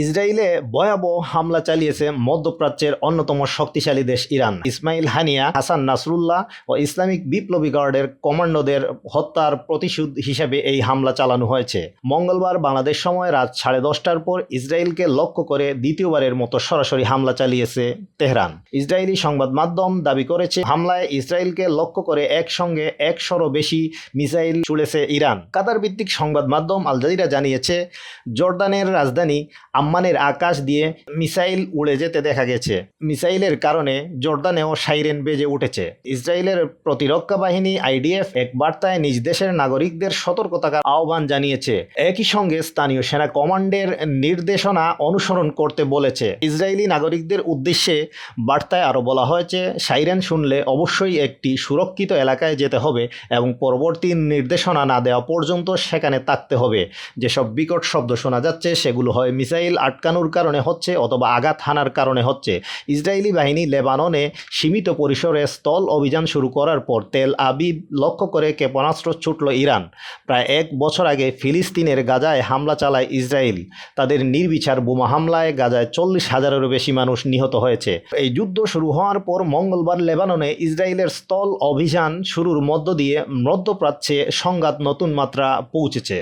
ইসরায়েলে ভয়াবহ হামলা চালিয়েছে মধ্যপ্রাচ্যের অন্যতম শক্তিশালী দেশ Iran. Ismail Haniyeh, Hassan Nasrallah ও ইসলামিক বিপ্লবী গার্ডের কমান্ডোদের হত্যার প্রতিশোধ হিসেবে এই হামলা চালানো হয়েছে। মঙ্গলবার বাংলাদেশ সময় রাত সাড়ে দশটার পর ইসরায়েলকে লক্ষ্য করে দ্বিতীয়বারের মতো সরাসরি হামলা চালিয়েছে তেহরান। ইসরায়েলি সংবাদ মাধ্যম দাবি করেছে, হামলায় ইসরায়েলকে লক্ষ্য করে একসঙ্গে একশোরও বেশি মিসাইল ছুড়েছে ইরান। কাতার ভিত্তিক সংবাদ মাধ্যম আল জাজিরা জানিয়েছে, জর্দানের রাজধানী আম্মানের আকাশ দিয়ে মিসাইল উড়ে যেতে দেখা গেছে। মিসাইলের কারণে জর্দানেও সাইরেন বেজে উঠেছে। ইসরায়েলের প্রতিরক্ষা বাহিনী আইডিএফ এক বার্তায় নিজ দেশের নাগরিকদের সতর্ক থাকার আহ্বান জানিয়েছে। একই সঙ্গে স্থানীয় সেনা কমান্ডের নির্দেশনা অনুসরণ করতে বলেছে। ইসরায়েলি নাগরিকদের উদ্দেশ্যে বার্তায় আরও বলা হয়েছে, সাইরেন শুনলে অবশ্যই একটি সুরক্ষিত এলাকায় যেতে হবে এবং পরবর্তী নির্দেশনা না দেওয়া পর্যন্ত সেখানে থাকতে হবে। যেসব বিকট শব্দ শোনা যাচ্ছে, সেগুলো হয় মিসাইল আটকানোর কারণে হচ্ছে অথবা আঘাত হানার কারণে হচ্ছে। ইসরায়েলি বাহিনী লেবাননে সীমিত পরিসরে স্থল অভিযান শুরু করার পর তেল আবিব লক্ষ্য করে ক্ষেপণাস্ত্র ছুটল ইরান। প্রায় এক বছর আগে ফিলিস্তিনের গাজায় হামলা চালায় ইসরায়েল তাদের নির্বিচার বোমা হামলায় গাজায় চল্লিশ হাজারেরও বেশি মানুষ নিহত হয়েছে। এই যুদ্ধ শুরু হওয়ার পর মঙ্গলবার লেবাননে ইসরায়েলের স্থল অভিযান শুরুর মধ্য দিয়ে মধ্যপ্রাচ্যে সংঘাত নতুন মাত্রা পৌঁছেছে।